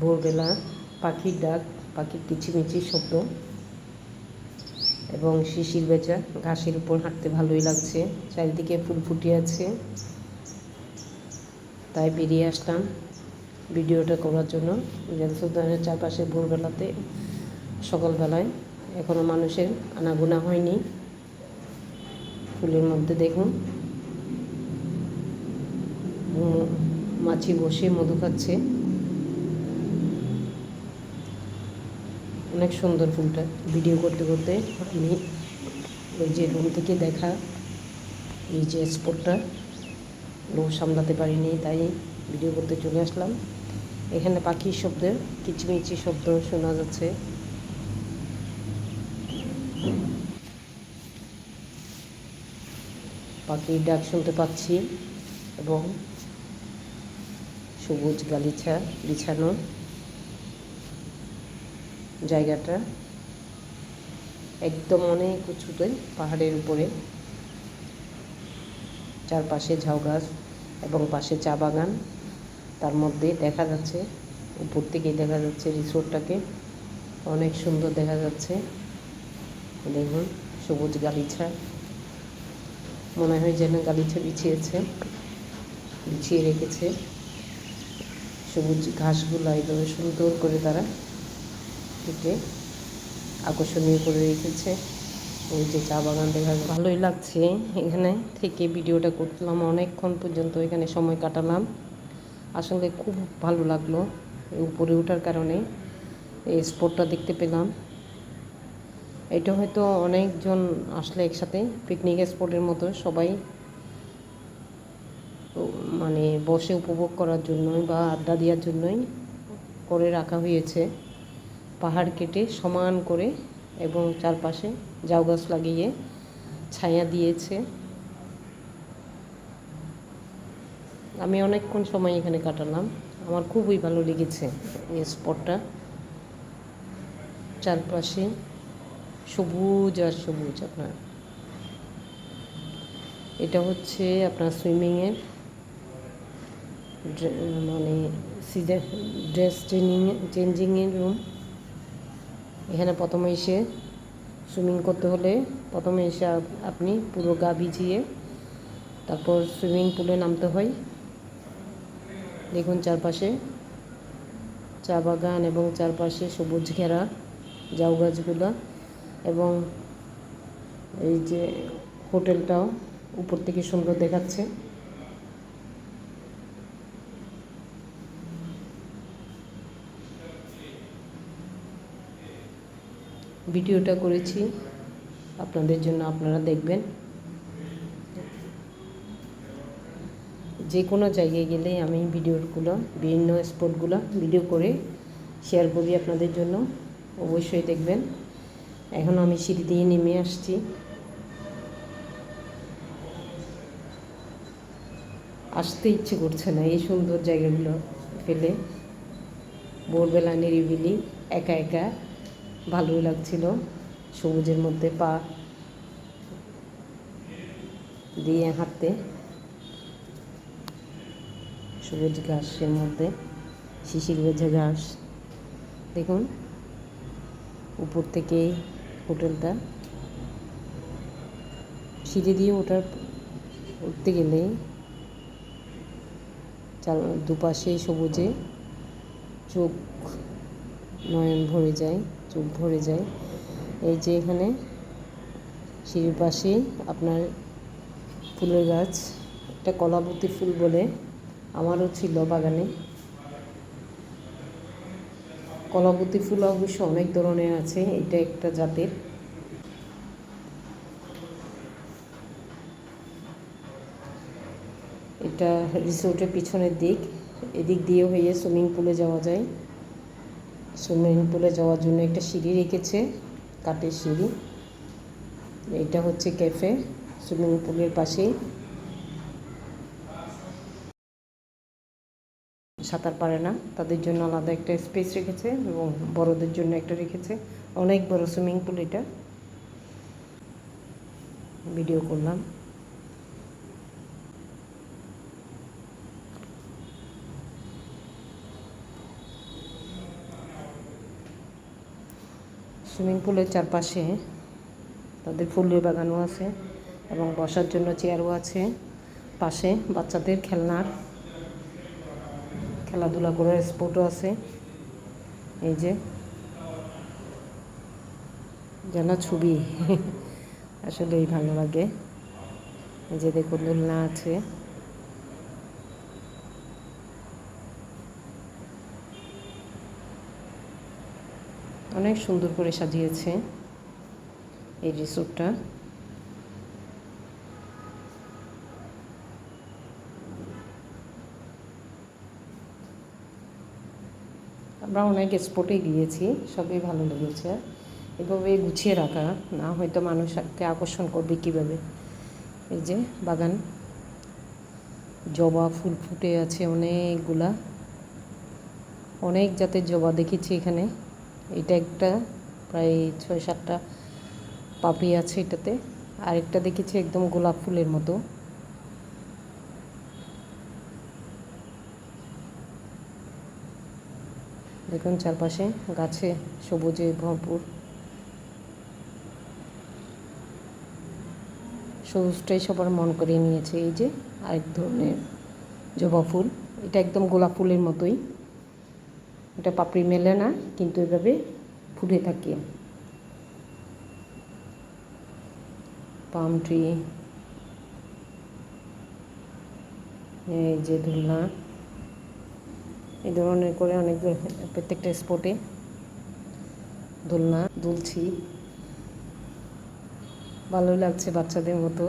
ভোরবেলা পাখির ডাক, পাখির কিচিমিচির শব্দ এবং শিশির বেচা ঘাসের উপর হাঁটতে ভালোই লাগছে। চারিদিকে ফুল ফুটে আছে। তাই বেরিয়ে আসলাম ভিডিওটা করার জন্য। রেলসুদ্দানের চারপাশে ভোরবেলাতে, সকালবেলায় এখনও মানুষের আনাগোনা হয়নি। ফুলের মধ্যে দেখুন। মাছি বসে মধু খাচ্ছে। অনেক সুন্দর ফুলটা ভিডিও করতে করতে আমি ওই যে রুম থেকে দেখা এই যে স্পটটা। লোক সামলাতে পারিনি, তাই ভিডিও করতে চলে আসলাম। এখানে পাখির শব্দের, কিচিমিচি শব্দ শোনা যাচ্ছে। পাখির ডাক শুনতে পাচ্ছি এবং সবুজ গালিচা বিছানো। জায়গাটা। একদম অনেক উঁচুতে, পাহাড়ের উপরে। চারপাশে ঝাউ গাছ এবং পাশে চা বাগান। তার মধ্যে দেখা যাচ্ছে, উপর থেকেই দেখা যাচ্ছে রিসোর্টটাকে। অনেক সুন্দর দেখা যাচ্ছে। দেখুন, সবুজ গালিছা। মনে হয় যেন গালিছা বিছিয়েছে, বিছিয়ে রেখেছে। সবুজ ঘাসগুলো এইভাবে সুন্দর করে তারা কেটে আকর্ষণীয় করে রেখেছে। ওই যে চা বাগান দেখা ভালোই লাগছে এখানে থেকে ভিডিওটা করলাম অনেকক্ষণ পর্যন্ত, এখানে সময় কাটালাম। আসলে খুব ভালো লাগল উপরে ওঠার কারণে, এই স্পটটা দেখতে পেলাম। এটা হয়তো অনেকজন আসলে একসাথে পিকনিক স্পটের মতো সবাই মানে বসে উপভোগ করার জন্যই বা আড্ডা দেওয়ার জন্যই করে রাখা হয়েছে। পাহাড় কেটে সমান করে এবং চারপাশে জাউ গাছ লাগিয়ে ছায়া দিয়েছে। আমি অনেকক্ষণ সময় এখানে কাটালাম। আমার খুবই ভালো লেগেছে এই স্পটটা। চারপাশে সবুজ আর সবুজ আপনার। এটা হচ্ছে আপনার সুইমিংয়ের মানে সিজন ড্রেস চেঞ্জিং চেঞ্জিংয়ের রুম। এখানে প্রথমে এসে সুইমিং করতে হলে প্রথমে এসে আপনি পুরো গা ভিজিয়ে তারপর সুইমিং পুলে নামতে হয়। দেখুন চারপাশে চা বাগান এবং চারপাশে সবুজ ঘেরা জাউ গাছগুলো এবং এই যে হোটেলটাও উপর থেকে সুন্দর দেখাচ্ছে। ভিডিওটা করেছি। আপনাদের জন্য আপনারা দেখবেন। যে কোনো জায়গায় গেলে আমি ভিডিওগুলো, বিভিন্ন স্পটগুলো ভিডিও করে শেয়ার করি আপনাদের জন্য। অবশ্যই দেখবেন। এখন আমি সিঁড়ি দিয়ে নেমে আসছি। আসতে ইচ্ছে করছে না এই সুন্দর জায়গাগুলো ফেলে। ভোরবেলা নিরিবিলি, একা একা ভালোই লাগছিল। সবুজের মধ্যে পা দিয়ে হাঁটতে। সবুজ ঘাসের মধ্যে, শিশির বেঁধে ঘাস। দেখুন, উপর থেকে হোটেলটা। সিঁড়ি দিয়ে ওঠার উঠতে গেলে চার দুপাশে সবুজে চোখ নয়ন ভরে যায় চোখ ভরে যায়। এই যে এখানে সিঁড়ির পাশেই আপনার ফুলের গাছ, একটা কলাবতী ফুল বলে আমারও ছিল বাগানে। কলাবতী ফুল অবশ্য অনেক ধরনের আছে, এটা একটা জাতের। এটা রিসোর্টের পিছনের দিক, এদিক দিয়ে হয়ে সুইমিং পুলে যাওয়া যায়। সুইমিং পুলে যাওয়ার জন্য একটা সিঁড়ি রেখেছে, কাঠের সিঁড়ি। এটা হচ্ছে ক্যাফে সুইমিং পুলের পাশেই। সাঁতার পারে না, তাদের জন্য আলাদা একটা স্পেস রেখেছে এবং বড়দের জন্য একটা রেখেছে। অনেক বড় সুইমিং পুল এটা। ভিডিও করলাম। সুইমিং পুলের চারপাশে তাদের ফুলের বাগানও আছে এবং বসার জন্য চেয়ারও আছে। পাশে বাচ্চাদের খেলনার খেলাধুলা করার স্পোর্টও আছে। এই যে যেন ছবি। আসলেই ভালো লাগে। যে দেখুন দোলনা আছে। অনেক সুন্দর করে সাজিয়েছে এই রিসোর্টটা। আমরা অনেক স্পটে গিয়েছি, সবই ভালো লেগেছে। এভাবে গুছিয়ে রাখা, না হয়তো মানুষকে আকর্ষণ করবে কীভাবে। এই যে বাগান, জবা ফুল ফুটে আছে অনেকগুলা। অনেক জাতের জবা দেখেছি এখানে। এটা একটা, প্রায় ছয় সাতটা পাপড়ি আছে এটাতে। আরেকটা দেখেছি একদম গোলাপ ফুলের মতো। দেখুন চারপাশে গাছে সবুজে ভরপুর। সবুজটাই সবার মন করে নিয়েছে এই যে আরেক ধরনের জবা ফুল। এটা একদম গোলাপ ফুলের মতোই। এটা পাপড়ি মেলে না কিন্তু এভাবে ফুটে থাকে। Palm tree. এই যে ধুলনা। এই ধরনের করে অনেক প্রত্যেকটা স্পটে দোলনা দুলছি। ভালোই লাগছে বাচ্চাদের মতো।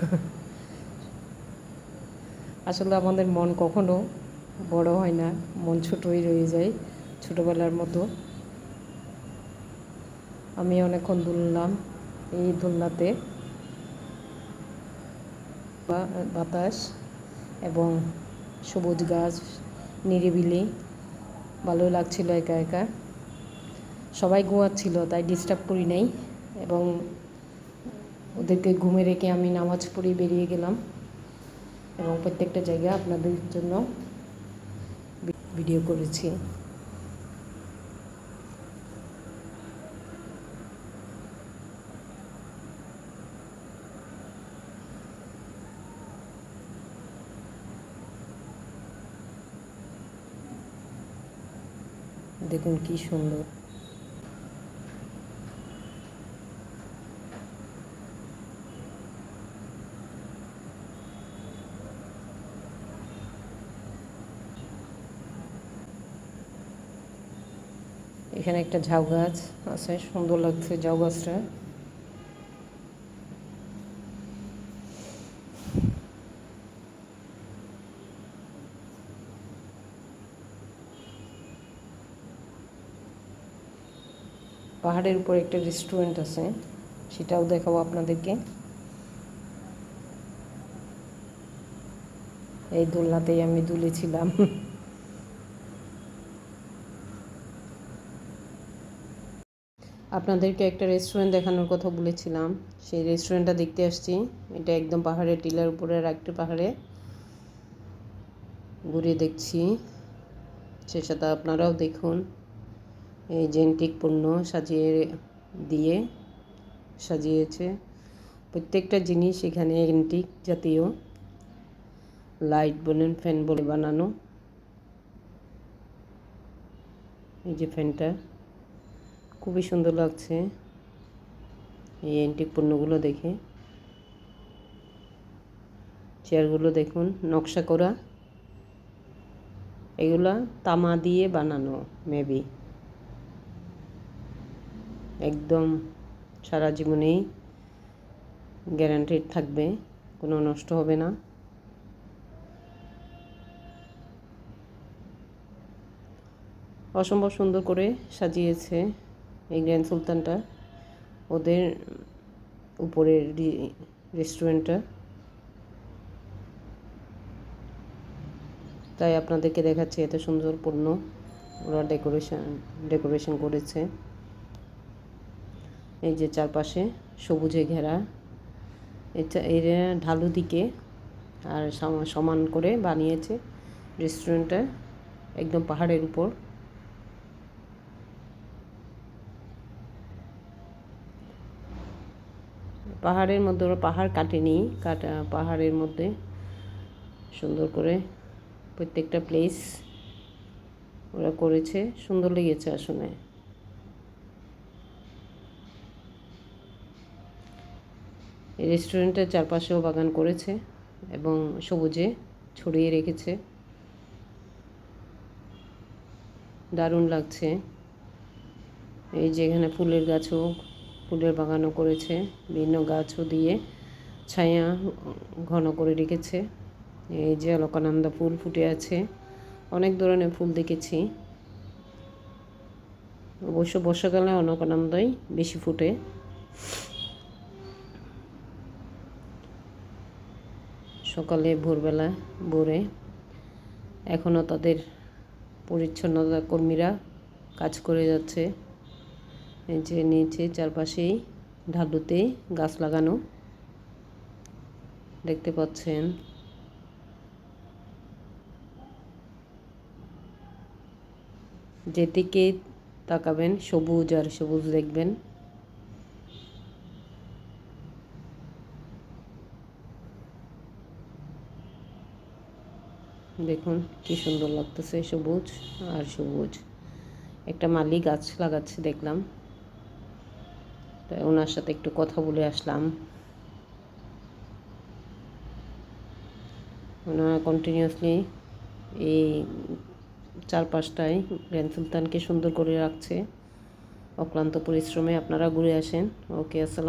আসলে আমাদের মন কখনো বড় হয় না, মন ছোটই রয়ে যায় ছোটোবেলার মতো। আমি অনেকক্ষণ দুললাম এই দোলনাতে। বাতাস এবং সবুজ গাছ, নিরিবিলি, ভালো লাগছিল একা একা। সবাই ঘুমাচ্ছিল, তাই ডিস্টার্ব করি নাই এবং ওদেরকে ঘুমে রেখে আমি নামাজ পড়ে বেরিয়ে গেলাম। এবং প্রত্যেকটা জায়গা আপনাদের জন্য ভিডিও করেছি। দেখুন কি সুন্দর। এখানে একটা ঝাউ গাছ আছে, সুন্দর লাগছে ঝাউ গাছটা। পাহাড়ের উপর একটা রেস্টুরেন্ট আছে, সেটাও দেখাবো আপনাদেরকে। এই দোলনাতেই আমি দুলেছিলাম। আপনাদেরকে একটা রেস্টুরেন্ট দেখানোর কথা বলেছিলাম। সেই রেস্টুরেন্টটা দেখতে আসছি। এটা একদম পাহাড়ের টিলার উপরে একটি পাহাড়ে। ঘুরে দেখছি। সে সাথে আপনারাও দেখুন। এই জেন্টিক পণ্য সাজিয়ে দিয়ে সাজিয়েছে। প্রত্যেকটা জিনিস এখানে এন্টিক জাতীয়। লাইট বলেন ফ্যান বলে বানানো। এই যে ফ্যানটা খুবই সুন্দর লাগছে। এই এন্টিক পণ্যগুলো দেখে। চেয়ারগুলো দেখুন, নকশা করা। এগুলা তামা দিয়ে বানানো মেবি একদম সারা জীবনেই গ্যারান্টেড থাকবে, কোনো নষ্ট হবে না। অসম্ভব সুন্দর করে সাজিয়েছে। এই গ্র্যান্ড সুলতানটা, ওদের উপরের রেস্টুরেন্টটা তাই আপনাদেরকে দেখাচ্ছি এত সুন্দর পণ্য। ওরা ডেকোরেশন ডেকোরেশন করেছে। এই যে চারপাশে সবুজে ঘেরা। এটা, এর ঢালু দিকে আর সমান করে বানিয়েছে রেস্টুরেন্টটা একদম পাহাড়ের উপর। পাহাড়ের মধ্যে ওরা পাহাড় কাটেনি, কাটা, পাহাড়ের মধ্যে। সুন্দর করে প্রত্যেকটা প্লেস ওরা করেছে। সুন্দর লেগেছে আসলে। এই রেস্টুরেন্টের চারপাশেও বাগান করেছে এবং সবুজে ছড়িয়ে রেখেছে। দারুণ লাগছে। এই যে এখানে ফুলের গাছও ফুলের বাগানও করেছে, বিভিন্ন গাছও দিয়ে ছায়া ঘন করে রেখেছে। এই যে অলকানন্দা ফুল ফুটে আছে, অনেক ধরনের ফুল দেখেছি। অবশ্য বর্ষাকালে অলকানন্দাই বেশি ফুটে। সকালে, ভোরবেলা, ভোরে এখনও তাদের পরিচ্ছন্নতা কর্মীরা কাজ করে যাচ্ছে। যে নিচে চারপাশেই ঢালুতে গাছ লাগানো দেখতে পাচ্ছেন। যেদিকে তাকাবেন, সবুজ আর সবুজ দেখবেন। দেখুন কি সুন্দর লাগতেছে, সবুজ আর সবুজ। একটা মালি গাছ লাগাচ্ছে, দেখলাম। তাই ওনার সাথে একটু কথা বলে আসলাম। ওনারা কন্টিনিউসলি এই চারপাশটায় গ্র্যান্ড সুলতানকে সুন্দর করে রাখছে। অক্লান্ত পরিশ্রমে আপনারা ঘুরে আসেন। ওকে, আসসালাম